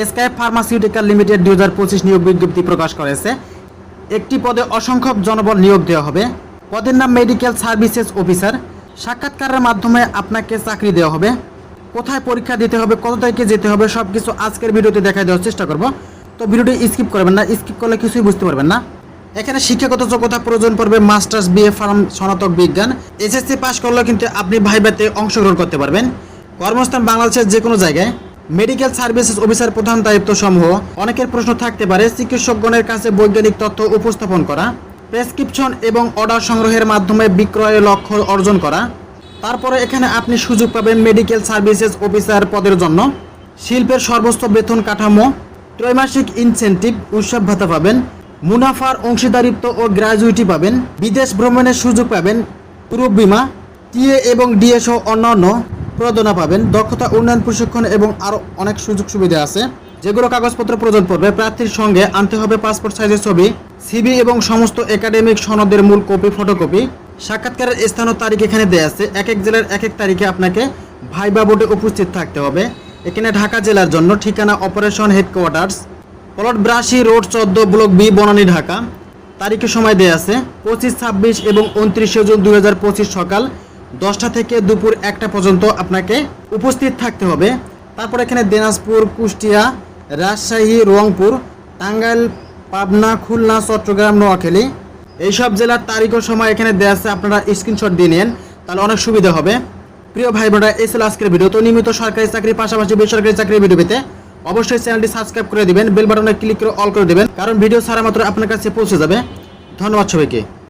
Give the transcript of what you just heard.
Sky pharmaceutical limited দুই হাজার পঁচিশ নিয়োগ বিজ্ঞপ্তি প্রকাশ করেছে। একটি পদে অসংখ্য জনবল নিয়োগ দেওয়া হবে। পদের নাম মেডিকেল সার্ভিসেস অফিসার। সাক্ষাৎকারের মাধ্যমে আপনাকে চাকরি দেওয়া হবে। কোথায় পরীক্ষা দিতে হবে, কত তারিখে যেতে হবে সব কিছু আজকের ভিডিওতে দেখা দেওয়ার চেষ্টা করব। তো ভিডিওটি স্কিপ করবেন না, স্কিপ করলে কিছুই বুঝতে পারবেন না। এখানে শিক্ষাগত যোগ্যতা প্রয়োজন পড়বে, মাস্টার্স, বিএ, ফার্ম, স্নাতক, বিজ্ঞান। এসএসসি পাস করলেও কিন্তু আপনি ভাইভাতে অংশগ্রহণ করতে পারবেন। কর্মস্থান বাংলাদেশের যে কোনো জায়গায়। মেডিকেল সার্ভিসেস অফিসার প্রধান দায়িত্ব সমূহ অনেকের প্রশ্ন থাকতে পারে, চিকিৎসকগণের কাছে বৈজ্ঞানিক তথ্য উপস্থাপন করা, প্রেসক্রিপশন এবং অর্ডার সংগ্রহের মাধ্যমে বিক্রয়ের লক্ষ্য অর্জন করা। তারপরে এখানে আপনি সুযোগ পাবেন মেডিকেল সার্ভিসেস অফিসার পদের জন্য। শিল্পের সর্বোচ্চ বেতন কাঠামো, ত্রৈমাসিক ইনসেন্টিভ উৎসব ভাতা পাবেন, মুনাফার অংশীদারিত্ব ও গ্র্যাজুইটি পাবেন, বিদেশ ভ্রমণের সুযোগ পাবেন, গ্রুপ বিমা, টিএ এবং ডিএসও অন্যান্য প্রদানা পাবেন, দক্ষতা, উন্নয়ন, প্রশিক্ষণ এবং আরও অনেক সুযোগ সুবিধা আছে। যেগুলো কাগজপত্র প্রয়োজন পড়বে, প্রার্থীর সঙ্গে আনতে হবে পাসপোর্ট সাইজের ছবি সিবি এবং সমস্ত একাডেমিক সনদের মূল কপি ফটোকপি সাক্ষাৎকারের স্থান ও তারিখ এখানে দেওয়া আছে। এক এক জেলার এক এক তারিখে আপনাকে ভাইবা বোর্ডে উপস্থিত থাকতে হবে। এখানে ঢাকা জেলার জন্য ঠিকানা অপারেশন হেডকোয়ার্টার্স প্লট ব্রাশি রোড চোদ্দ ব্লক বি বনানী, ঢাকা। তারিখে সময় দেওয়া আছে, পঁচিশ ছাব্বিশ এবং উনত্রিশে জুন দু হাজার পঁচিশ সকাল। দশটা থেকে দুপুর একটা পর্যন্ত আপনাকে উপস্থিত থাকতে হবে। তারপর এখানে দিনাজপুর, কুষ্টিয়া, রাজশাহী, রংপুর, টাঙ্গাইল, পাবনা, খুলনা, চট্টগ্রাম, নোয়াখালী এইসব জেলার তারিখ ও সময় এখানে দেওয়া আছে, আপনারা স্ক্রিনশট দিয়ে নিন, তাহলে অনেক সুবিধা হবে। প্রিয় ভাই বোনেরা এই ছিল আজকের ভিডিও তো নিয়মিত সরকারি চাকরির পাশাপাশি বেসরকারি চাকরির ভিডিও পেতে অবশ্যই চ্যানেলটি সাবস্ক্রাইব করে দিবেন বেল বাটনে ক্লিক করে অল করে দেবেন, কারণ ভিডিও ছাড়া মাত্র আপনার কাছে পৌঁছে যাবে। ধন্যবাদ সবাইকে।